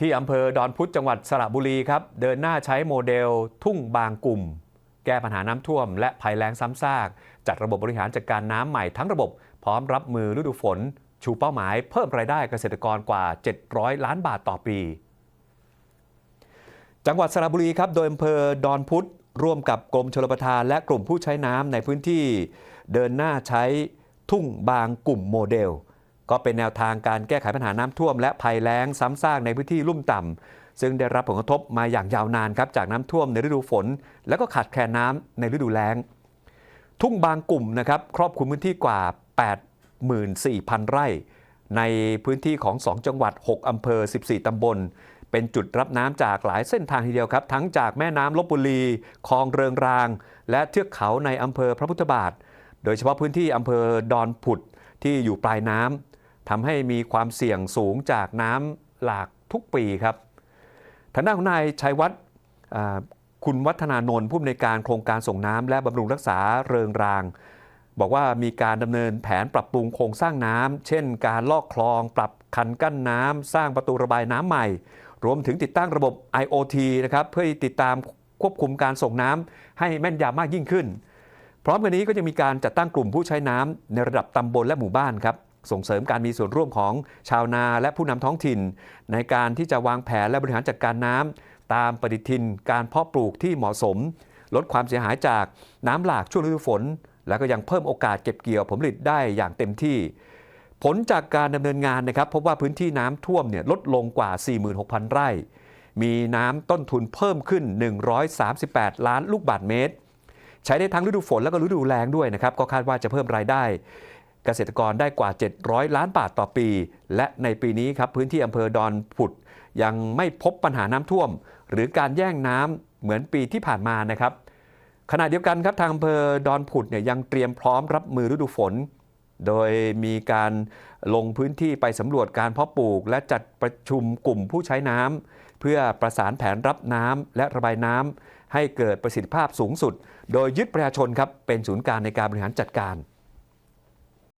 ที่อำเภอดอนพุธจังหวัดสระบุรีครับ เดินหน้าใช้โมเดลทุ่งบางกลุ่ม แก้ปัญหาน้ำท่วม และภัยแล้งซ้ำซาก จัดระบบบริหารจัดการน้ำใหม่ทั้งระบบ พร้อมรับมือฤดูฝน ชูเป้าหมายเพิ่มรายได้เกษตรกรกว่า 700 ล้านบาทต่อปี จังหวัดสระบุรีครับ โดยอำเภอดอนพุธร่วมกับกรมชลประทานและกลุ่มผู้ใช้น้ำในพื้นที่ เดินหน้าใช้ทุ่งบางกลุ่มโมเดล ก็เป็นแนวทางการแก้ไขปัญหาน้ำท่วม และภัยแล้งซ้ำซากในพื้นที่ลุ่มต่ำซึ่งได้รับผลกระทบมาอย่างยาวนานครับจากน้ำท่วมในฤดูฝน และก็ขาดแคลนน้ำในฤดูแล้ง ทุ่งบางกลุ่มนะครับครอบคลุมพื้นที่กว่า 84,000 ไร่ ในพื้นที่ของ 2 จังหวัด 6 อำเภอ 14 ตำบล เป็นจุดรับน้ำจากหลายเส้นทางทีเดียวครับ ทั้งจากแม่น้ำลบบุรีคลองเริงราง และเทือกเขาในอำเภอพระพุทธบาท โดยเฉพาะพื้นที่อำเภอดอนผุดที่อยู่ปลายน้ำ ทำให้มีความเสี่ยงสูงจากน้ำหลากทุกปีครับทางด้านของนายชัยวัฒน์คุณวัฒนานนท์ผู้อำนวยการโครงการส่งน้ำและบำรุงรักษาเริงราง บอกว่ามีการดำเนินแผนปรับปรุงโครงสร้างน้ำเช่น การลอกคลอง ปรับคันกั้นน้ำสร้างประตูระบายน้ำใหม่ รวมถึงติดตั้งระบบ IoT นะครับเพื่อติดตามควบคุมการส่งน้ำให้แม่นยำมากยิ่งขึ้น พร้อมกันนี้ก็จะมีการจัดตั้งกลุ่มผู้ใช้น้ำในระดับตำบลและหมู่บ้านครับ ส่งเสริมการมีส่วนร่วมของชาวนาและผู้นำท้องถิ่น ในการที่จะวางแผนและบริหารจัดการน้ำตามปฏิทิน การเพาะปลูกที่เหมาะสม ลดความเสียหายจากน้ำหลากช่วงฤดูฝน และก็ยังเพิ่มโอกาสเก็บเกี่ยวผลผลิตได้อย่างเต็มที่ ผลจากการดำเนินงานนะครับพบว่าพื้นที่น้ำท่วมเนี่ยลดลงกว่า 46,000 ไร่ มีน้ำต้นทุนเพิ่มขึ้น 138 ล้านลูกบาศก์เมตร ใช้ได้ทั้งฤดูฝนและก็ฤดูแล้งด้วยนะครับก็คาดว่าจะเพิ่มรายได้ เกษตรกรได้กว่า 700 ล้านบาทต่อปี และในปีนี้ครับพื้นที่อำเภอดอนผุด ยังไม่พบปัญหาน้ำท่วม หรือการแย่งน้ำเหมือนปีที่ผ่านมานะครับ ขณะเดียวกันครับทางอำเภอดอนผุดเนี่ยยังเตรียมพร้อมรับมือฤดูฝน โดยมีการลงพื้นที่ไปสำรวจการเพาะปลูก และจัดประชุมกลุ่มผู้ใช้น้ำเพื่อประสานแผนรับน้ำและระบายน้ำให้เกิดประสิทธิภาพสูงสุด โดยยึดประชาชนครับเป็นศูนย์กลางในการบริหารจัดการ